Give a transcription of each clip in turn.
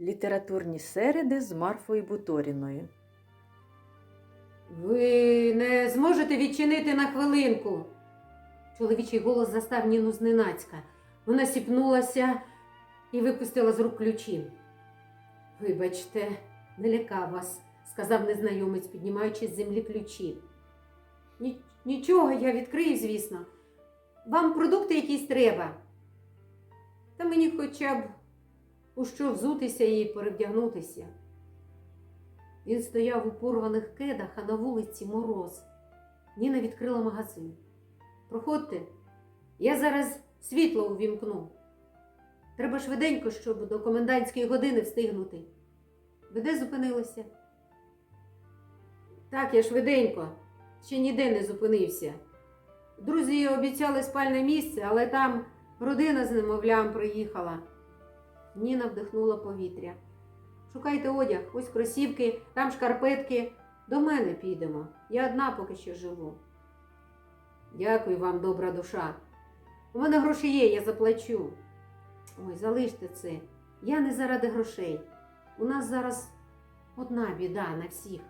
Літературні середи з Марфою Буторіною. Ви не зможете відчинити на хвилинку. Чоловічий голос застав Ніну зненацька. Вона сіпнулася і випустила з рук ключі. Вибачте, не лякав вас, сказав незнайомець, піднімаючи з землі ключі. Нічого, я відкрию, звісно. Вам продукти якісь треба. Та мені хоча б у що взутися і перевдягнутися. Він стояв у порваних кедах, а на вулиці мороз. Ніна відкрила магазин. Проходьте, я зараз світло увімкну. Треба швиденько, щоб до комендантської години встигнути. Ви де зупинилися? Так, я швиденько, ще ніде не зупинився. Друзі обіцяли спальне місце, але там родина з немовлям приїхала. Ніна вдихнула повітря. Шукайте одяг, ось кросівки, там шкарпетки. До мене підемо. Я одна поки що живу. Дякую вам, добра душа. У мене гроші є, я заплачу. Ой, залиште це. Я не заради грошей. У нас зараз одна біда на всіх.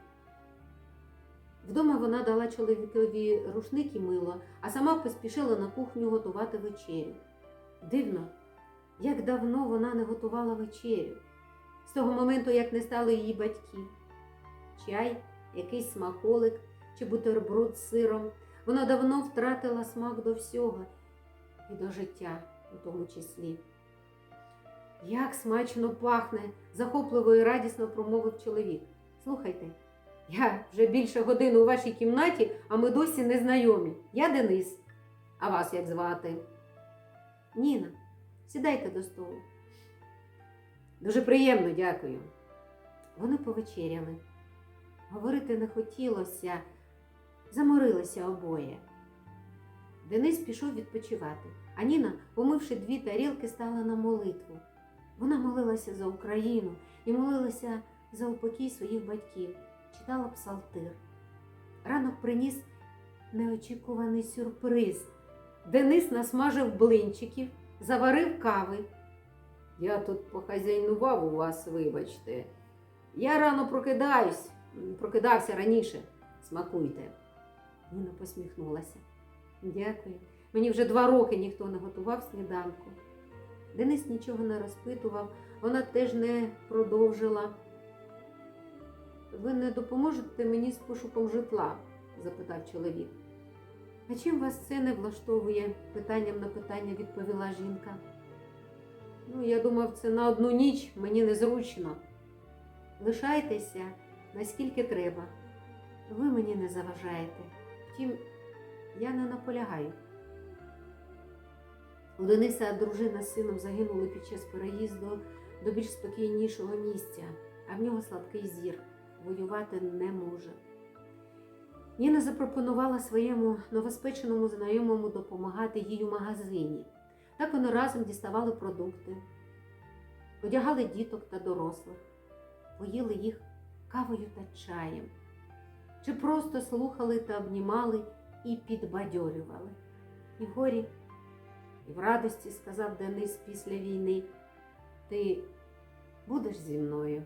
Вдома вона дала чоловікові рушник і мило, а сама поспішила на кухню готувати вечерю. Дивно, як давно вона не готувала вечерю з того моменту, як не стало її батьків. Чай, якийсь смаколик чи бутерброд з сиром. Вона давно втратила смак до всього і до життя у тому числі. Як смачно пахне, захопливо і радісно промовив чоловік. Слухайте, я вже більше години у вашій кімнаті, а ми досі не знайомі. Я Денис. А вас як звати? Ніна, сідайте до столу. Дуже приємно, дякую. Вони повечеряли. Говорити не хотілося, заморилися обоє. Денис пішов відпочивати, а Ніна, помивши дві тарілки, стала на молитву. Вона молилася за Україну і молилася за упокій своїх батьків, читала псалтир. Ранок приніс неочікуваний сюрприз. Денис насмажив блинчиків, заварив кави. Я тут похазяйнував у вас, вибачте. Я рано прокидаюсь, прокидався раніше. Смакуйте. Ніна посміхнулася. Дякую. Мені вже два роки ніхто не готував сніданку. Денис нічого не розпитував, вона теж не продовжила. Ви не допоможете мені з пошуком житла? запитав чоловік. А чим вас це не влаштовує? питанням на питання відповіла жінка. Ну, я думав, це на одну ніч мені незручно. Лишайтеся наскільки треба. Ви мені не заважаєте. Втім, я не наполягаю. У Дениса дружина з сином загинули під час переїзду до більш спокійнішого місця, а в нього слабкий зір. Воювати не може. Ніна запропонувала своєму новоспеченому знайомому допомагати їй у магазині. Так вони разом діставали продукти, одягали діток та дорослих, поїли їх кавою та чаєм, чи просто слухали та обнімали і підбадьорювали. І в горі, і в радості, сказав Денис після війни, ти будеш зі мною.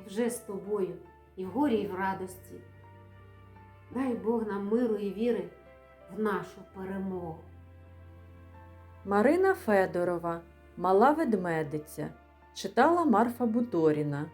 І вже з тобою, і в горі, і в радості. Дай Бог нам миру і віри в нашу перемогу. Марина Федорова, Мала ведмедиця. Читала Марфа Буторіна.